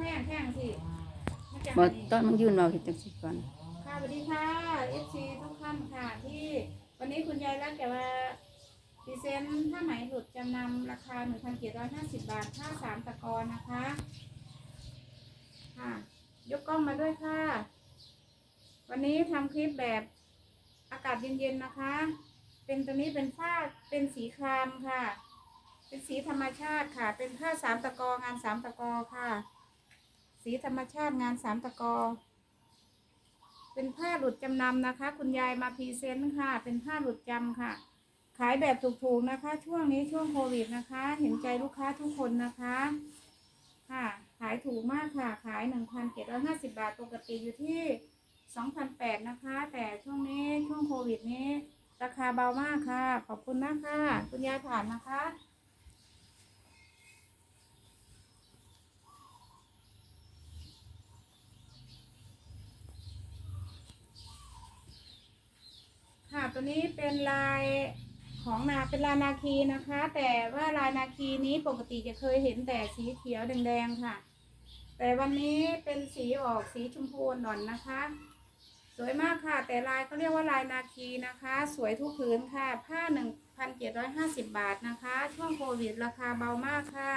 แห้งแห้งสิมันจะบ่นี่ตอนมึงยืนเราเฮ็ดจังซี่ก่อนค่ะสวัสดีค่ะเอฟซีทุกท่านค่ะที่วันนี้คุณยายรักแต่ว่าพรีเซนต์ผ้าไหมหลุดจำนำราคา1,750บาทค่าสามตะกอนนะคะ ค่ะ ยกกล้องมาด้วยค่ะ วันนี้ทำคลิปแบบอากาศเย็นๆนะคะ เป็นตัวนี้เป็นผ้าเป็นสีครามค่ะ เป็นสีธรรมชาติค่ะ เป็นผ้าสามตะกองานสามตะกอค่ะ สีธรรมชาติงานสามตะกอ เป็นผ้าหลุดจำนำนะคะ คุณยายมาพรีเซนต์ค่ะ เป็นผ้าหลุดจำค่ะ ขายแบบถูกๆนะคะ ช่วงนี้ช่วงโควิดนะคะ เห็นใจลูกค้าทุกคนนะคะ ค่ะ ขายถูกมากค่ะ ขายหนึ่งพันเจ็ดร้อยห้าสิบาทปกติอยู่ที่สองพันแปดนะคะ แต่ช่วงนี้ช่วงโควิดนี้ ราคาเบามากค่ะ ขอบคุณมากค่ะ คุณยายผ่านนะคะ ค่ะตัวนี้เป็นลายของนาเป็นลายนาคีนะคะ แต่ว่าลายนาคีนี้ปกติจะเคยเห็นแต่สีเขียวแดงๆค่ะ แต่วันนี้เป็นสีออกสีชมพูหน่อนนะคะ สวยมากค่ะ แต่ลายเขาเรียกว่าลายนาคีนะคะ สวยทุกผืนค่ะ ผ้า1,750บาทนะคะ ช่วงโควิดราคาเบามากค่ะ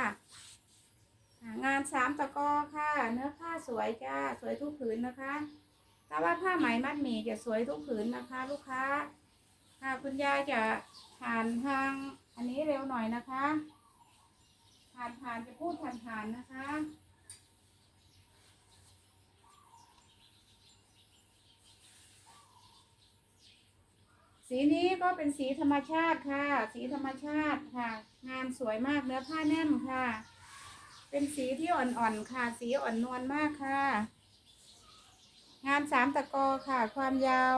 งานสามตะกอค่ะ เนื้อผ้าสวยจ้า สวยทุกผืนนะคะ ถ้าว่าผ้าไหมมัดหมี่จะสวยทุกผืนนะคะ ลูกค้าค่ะคุณยายจะผ่านทางอันนี้เร็วหน่อยนะคะ ผ่านผ่านจะพูดผ่านผ่านนะคะสีนี้ก็เป็นสีธรรมชาติค่ะ สีธรรมชาติค่ะ งานสวยมากเนื้อผ้าแน่นค่ะ เป็นสีที่อ่อนๆค่ะ สีอ่อนนวลมากค่ะ งานสามตะกอค่ะ ความยาว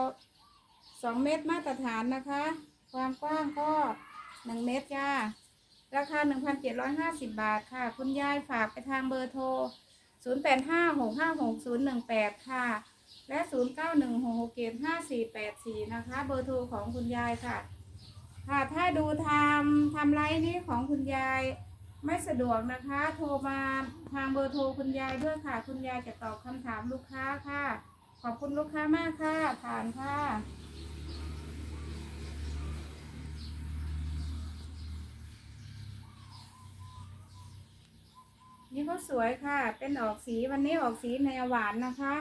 สองเมตรมาตรฐานนะคะ ความกว้างก็หนึ่งเมตรจ้า ราคาหนึ่งพันเจ็ดร้อยห้าสิบบาทค่ะ คุณยายฝากไปทางเบอร์โทรศูนย์แปดห้าหกห้าหกศูนย์หนึ่งแปดค่ะ และศูนย์เก้าหนึ่งหกหกเจ็ดห้าสี่แปดสี่นะคะ เบอร์โทรของคุณยายค่ะ ค่ะ ถ้าดูทำทำไลน์นี้ของคุณยายไม่สะดวกนะคะ โทรมาทางเบอร์โทรคุณยายด้วยค่ะ คุณยายจะตอบคำถามลูกค้าค่ะ อบคุณลูกค้ามากค่ะ ผ่านค่ะ นี่ก็สวยค่ะ เป็นออกสีวันนี้ออกสีแนวหวานนะคะ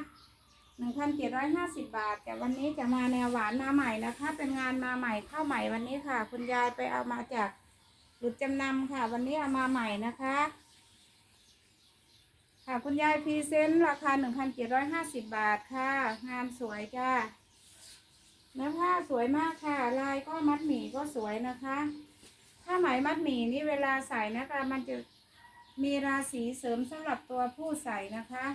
หนึ่งพันเจ็ดร้อยห้าสิบบาท แต่วันนี้จะมาแนวหวานมาใหม่นะคะ เป็นงานมาใหม่เข้าใหม่วันนี้ค่ะ คุณยายไปเอามาจากหลุดจำนำค่ะ วันนี้เอามาใหม่นะคะ ค่ะ คุณยายพรีเซนต์ราคาหนึ่งพันเจ็ดร้อยห้าสิบบาทค่ะ งานสวยจ้าเนื้อผ้าสวยมากค่ะ ลายก็มัดหมี่ก็สวยนะคะผ้าไหมมัดหมี่นี่เวลาใส่นะคะ มันจะมีราศีเสริมสำหรับตัวผู้ใส่นะคะ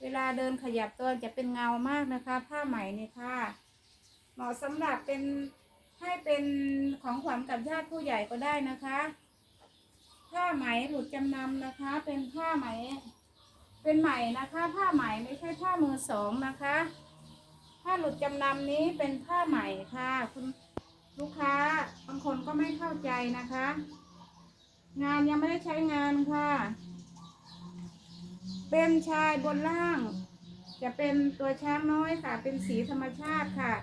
เวลาเดินขยับตัวจะเป็นเงามากนะคะ ผ้าไหมนี่ค่ะเหมาะสำหรับเป็นให้เป็นของขวัญกับญาติผู้ใหญ่ก็ได้นะคะ ผ้าไหมหลุดจำนำนะคะ เป็นผ้าไหม เป็นไหม่นะคะ ผ้าไหม่ไม่ใช่ผ้ามือสองนะคะ ผ้าหลุดจำนำนี้เป็นผ้าไหม่ค่ะ คุณลูกค้าบางคนก็ไม่เข้าใจนะคะ งานยังไม่ได้ใช้งานค่ะ เป็นชายบนล่าง จะเป็นตัวช้างน้อยค่ะ เป็นสีธรรมชาติค่ะ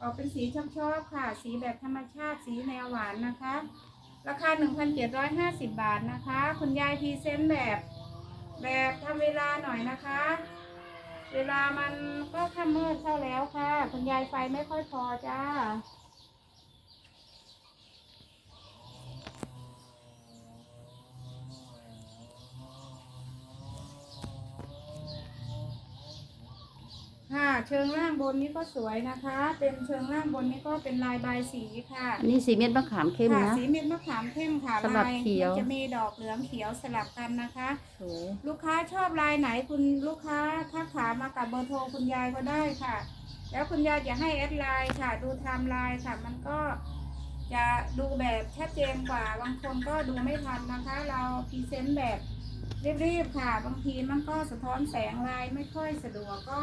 ออกเป็นสีชอบชอบๆค่ะ สีแบบธรรมชาติสีแนวหวานนะคะ ราคา 1,750 บาทนะคะ คุณยายพรีเซนต์แบบ แบบทำเวลาหน่อยนะคะ เวลามันก็ค่ำมืดเข้าแล้วค่ะ คุณยายไฟไม่ค่อยพอจ้า เชิงล่างบนนี้ก็สวยนะคะ เป็นเชิงล่างบนนี้ก็เป็นลายใบายสีค่ะอันนี้สีเม็ดมะขามเข้มค่ะนะ สีเม็ดมะขามเข้มค่ะสลับลายเขียว มันจะมีดอกเหลืองเขียวสลับกันนะคะ สวย ลูกค้าชอบลายไหนคุณลูกค้าทักถามมากับเบอร์โทรคุณยายก็ได้ค่ะ แล้วคุณยายจะให้แอดไลน์ค่ะ ดูไทม์ไลน์ค่ะ มันก็จะดูแบบชัดเจนกว่าบางคนก็ดูไม่ทันนะคะ เราพรีเซนต์แบบรีบๆค่ะ บางทีมันก็สะท้อนแสงลายไม่ค่อยสะดวกก็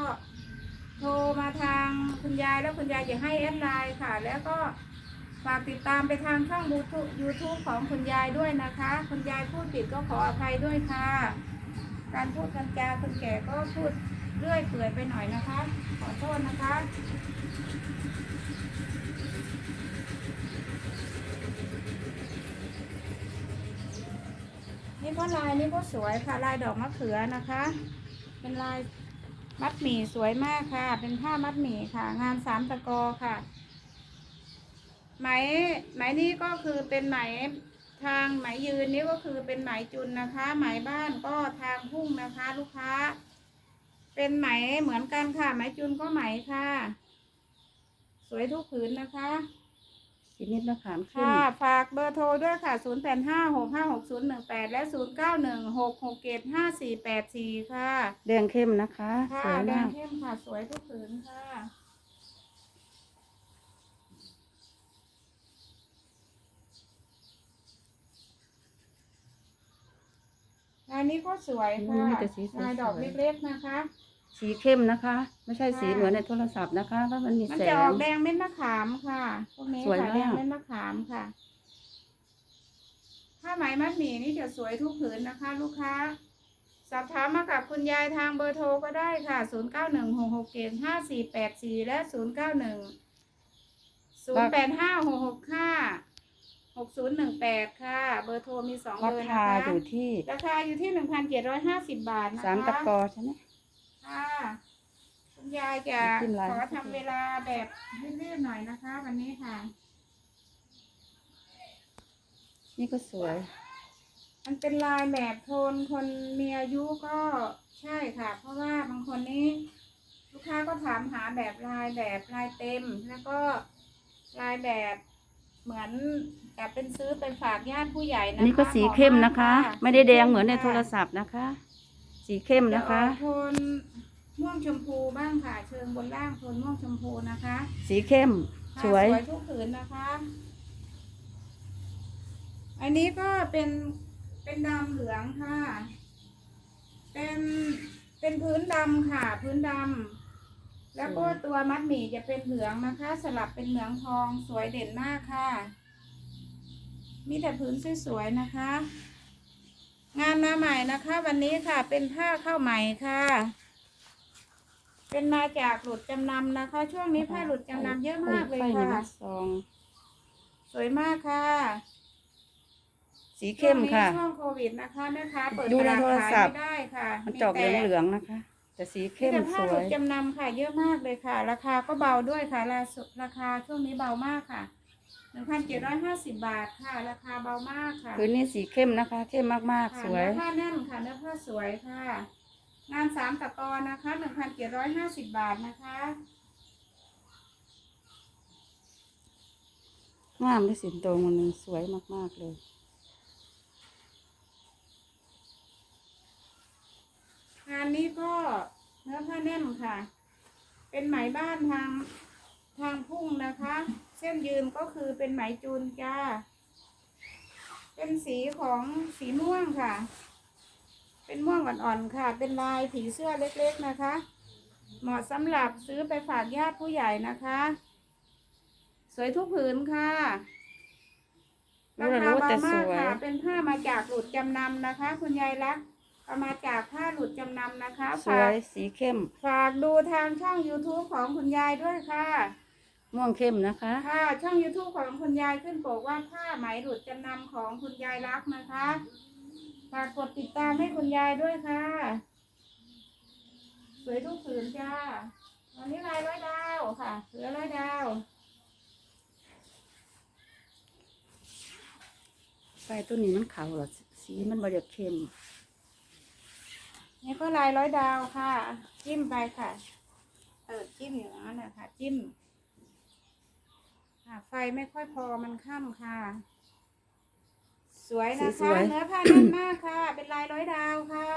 โทรมาทางคุณยายแล้วคุณยายจะให้แอดไลน์ค่ะ แล้วก็ฝากติดตามไปทางช่องยูทูบยูทูบของคุณยายด้วยนะคะ คุณยายพูดผิดก็ขออภัยด้วยค่ะ การพูดกันจาคนแก่ก็พูดเรื่อยเปื่อยไปหน่อยนะคะ ขอโทษนะคะนี่ก็ลายนี่ก็สวยค่ะลายดอกมะเขือนะคะ เป็นลาย มัดหมี่สวยมากค่ะ เป็นผ้ามัดหมี่ค่ะ งานสามตะกอค่ะ ไหมไหมนี่ก็คือเป็นไหมทางไหมยืนนี่ก็คือเป็นไหมจุนนะคะ ไหมบ้านก็ทางพุ่งนะคะ ลูกค้า เป็นไหมเหมือนกันค่ะ ไหมจุนก็ไหมค่ะ สวยทุกผืนนะคะ สีนิดมะขามเข้มค่ะฝากเบอร์โทรด้วยค่ะ 0 8 5 6 5 6 0 1 8 และ 0 9 1 6 6 7 5 4 8 4 ค่ะ แดงเข้มนะคะค่ะสวยแดมางกเข้มค่ะสวยทุกผืนค่ะลายนี้ก็สวยค่ะมีแต่สีสวยๆ ลายดอกเล็กๆนะคะ สีเข้มนะคะ ไม่ใช่สีค่ะเหมือนในโทรศัพท์นะคะเพราะมันมีมันแสจะอองกแดงเม็ดมะขามค่ะพวกนี้สวยค่ะมาก แดงเม็ดมะขามค่ะผ้าไหมมัดหมี่นี่จะสวยทุกผืนนะคะ ลูกค้า สอบถามมากับคุณยายทางเบอร์โทรก็ได้ค่ะ 0 9 1 6 6 7 5 4 8 4 และ 0 9 1 0 8 5 6 6 5 6 0 1 8 ค่ะ เบอร์โทรมีสองราเบอร์นะคาคะอยู่ที่ราคาอยู่ที่หนึ่งพันเจ็ดร้อยห้าสิบบาทนะคะ สามตะกอใช่ไหม ค่ะคุณยายจะจิ้มลาย ขอทำเวลาแบบลื่นๆหน่อยนะคะ วันนี้ค่ะ นี่ก็สวย มันเป็นลายแบบโทนคนมีอายุก็ใช่ค่ะ เพราะว่าบางคนนี้ ลูกค้าก็ถามหาแบบลายแบบลายเต็ม แล้วก็ลายแบบเหมือนกับเป็นซื้อไปฝากญาติผู้ใหญ่อันะคะนนี้ก็สีเข้มนะคะหาไม่ได้แดงเหมือนในค่ะโทรศัพท์นะคะ สีเข้มนะคะจออกโทนม่วงชมพูบ้างค่ะ เชิงบนล่างโทนม่วงชมพูนะคะสีเข้มค่ะสวยสวยทุกผืนนะคะ อันนี้ก็เป็นเป็นดำเหลืองค่ะ เป็นเป็นพื้นดำค่ะ พื้นดำแล้วก็ตัวมัดหมี่จะเป็นเหลืองนะคะ สลับเป็นเหลืองทองสวยเด่นมากค่ะ มีแต่พื้นสวยๆนะคะ งานมาใหม่นะคะ วันนี้ค่ะเป็นผ้าเข้าวใหม่ค่ะ เป็นมาจากหลุดจำนำนะคะ ช่วงนี้ผ้าหลุดจำนำเยอะมากเลยไฟนี่ค่ะ มันซองสวยมากค่ะสีเข้มค่ะ ช่วงนี้ช่วงโควิดนะคะแม่ค้าเปิดดูตในลาดโทรขายศัพท์ไม่ได้ค่ะมันจอกเหแต่ลืองๆนะคะ แต่สีเข้มแต่สผ้าหวลุดย จำนำค่ะ เยอะมากเลยค่ะ ราคาก็เบาด้วยค่ะราคาราคาช่วงนี้เบามากค่ะ หนึ่งพันเจ็ดร้อยห้าสิบบาทค่ะ ราคาเบามากค่ะพื้นนี้สีเข้มนะคะ เข้มมากค่ะๆสวย เนื้อผ้าแน่นค่ะเนื้อผ้าสวยค่ะ งานสามตะกอนะคะหนึ่งพันเจ็ดร้อยห้าสิบบาทนะคะงามด้วยสินโตรงมันหนึ่งสวยมากๆเลย งานนี้ก็เนื้อผ้าแน่นค่ะ เป็นไหมบ้านทางทางพุ่งนะคะ เส้นยืนก็คือเป็นไหมจูนจ้า เป็นสีของสีม่วงค่ะ เป็นม่วงอ่อนๆค่ะ เป็นลายผีเสื้อเล็กๆนะคะ เหมาะสำหรับซื้อไปฝากญาติผู้ใหญ่นะคะ สวยทุกผืนค่ะรู้แต่รู้แต่สวยค่ะ เป็นผ้ามาจากหลุดจำนำนะคะ คุณยายรักเอามาจากผ้าหลุดจำนำนะคะสวฝากยสีเข้ม ฝากดูทางช่อง YouTube ของคุณยายด้วยค่ะ ม่วงเข้มนะคะ ค่ะ ช่อง YouTube ของคุณยายขึ้นปกว่าผ้าไหมหลุดจำนำของคุณยายรักนะคะฝากกดติดตามให้คุณยายด้วยค่ะ สวยทุกผืนจ้าวันนี้ลายร้อยดาวค่ะเหลือร้อยดาวไฟตัวนี้มันขาวเหรอสีมันบริเข้มนี่ก็ลายร้อยดาวค่ะ จิ้มไปค่ะ เออจิ้มอยู่นั่นนะคะจิ้มค่ะ ไฟไม่ค่อยพอมันค่ำค่ะ สวยนะคะเนื้อผ้าแน่นมากค่ะ เป็นลายร้อยดาวค่ะ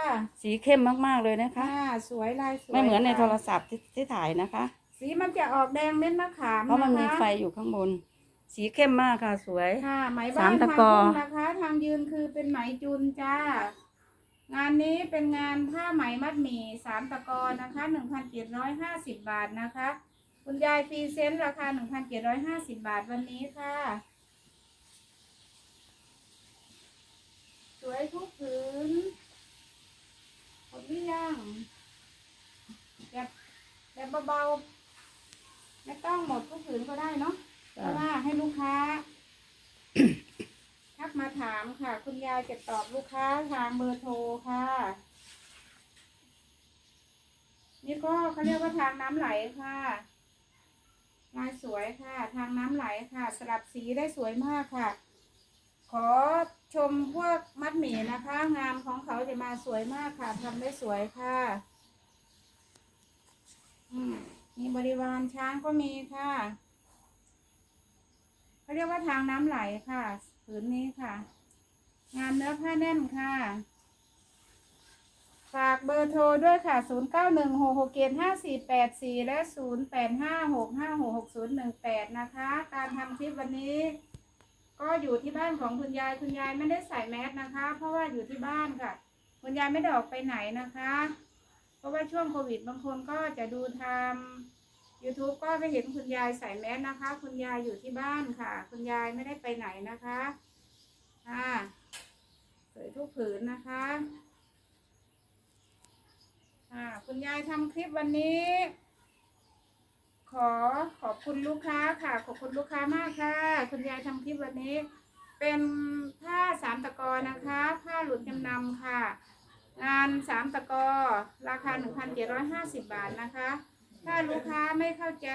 สีเข้มมากๆเลยนะคะ ค่ะสวยลายสวยไม่เหมือนในค่ะโทรศัพท์ที่ที่ถ่ายนะคะ สีมันจะออกแดงเม็ดมะขามเพราะมันมีคไฟอยู่ข้างบน สีเข้มมากค่ะสวย ค่ะไหมสาบ้ามนตะทางกอพุ่งนะคะ ทางยืนคือเป็นไหมจุนจ้า งานนี้เป็นงานผ้าไหมมัดหมี่สามตะกอนะคะหนึ่งพันเจ็ดร้อยห้าสิบบาทนะคะ คุณยายฟรีเซนต์ราคาหนึ่งพันเจ็ดร้อยห้าสิบบาทวันนี้ค่ะ สวยทุกผืนฝดหรือยังแบบแบบเบาๆ ไม่ต้องหมดทุกผืนก็ได้เนาะเพจ้ะราะว่าให้ลูกค้า ทักมาถามค่ะ คุณยายจะตอบลูกค้าทางเบอร์โทรค่ะ นี่ก็เขาเรียกว่าทางน้ำไหลค่ะ ลายสวยค่ะ ทางน้ำไหลค่ะ สลับสีได้สวยมากค่ะ ขอชมพวกมัดหมี่นะคะ งามของเขาจะมาสวยมากค่ะทำได้สวยค่ะมีบริวารช้างก็มีค่ะเขาเรียกว่าทางน้ำไหลค่ะผืนนี้ค่ะ งานเนื้อผ้าแน่นค่ะ ฝากเบอร์โทรด้วยค่ะ 0 9 1 6 6 7 5 4 8 4 และ 0 8 5 6 5 6 6 0 1 8 นะคะ การทำคลิปวันนี้ ก็อยู่ที่บ้านของคุณยาย คุณยายไม่ได้ใส่แมสนะคะ เพราะว่าอยู่ที่บ้านค่ะ คุณยายไม่ได้ออกไปไหนนะคะ เพราะว่าช่วงโควิดบางคนก็จะดูทำ YouTube ก็ไม่เห็นคุณยายใส่แมสนะคะ คุณยายอยู่ที่บ้านค่ะ คุณยายไม่ได้ไปไหนนะคะ อ่าสวยทุกผืนนะคะ อ่าคุณ ยายทำคลิปวันนี้ ขอขอบคุณลูกค้าค่ะ ขอบคุณลูกค้ามากค่ะ คุณยายทำคลิปวันนี้ เป็นผ้าสามตะกอนะคะ ผ้าหลุดจำนำค่ะ งานสามตะกอ ราคา 1,750 บาทนะคะ ถ้าลูกค้าไม่เข้าใจ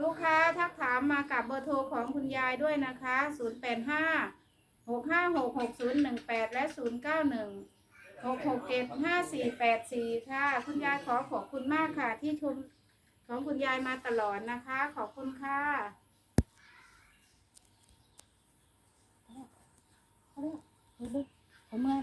ลูกค้าทักถามมากับเบอร์โทรของคุณยายด้วยนะคะ 085 656 6018 และ 091 หกหกเจ็ดห้าสี่แปดสี่ค่ะ คุณยายขอขอบคุณมากค่ะ ที่ชมของคุณยายมาตลอดนะคะ ขอบคุณค่ะเขาเรียกเขาเรียกเมื่อ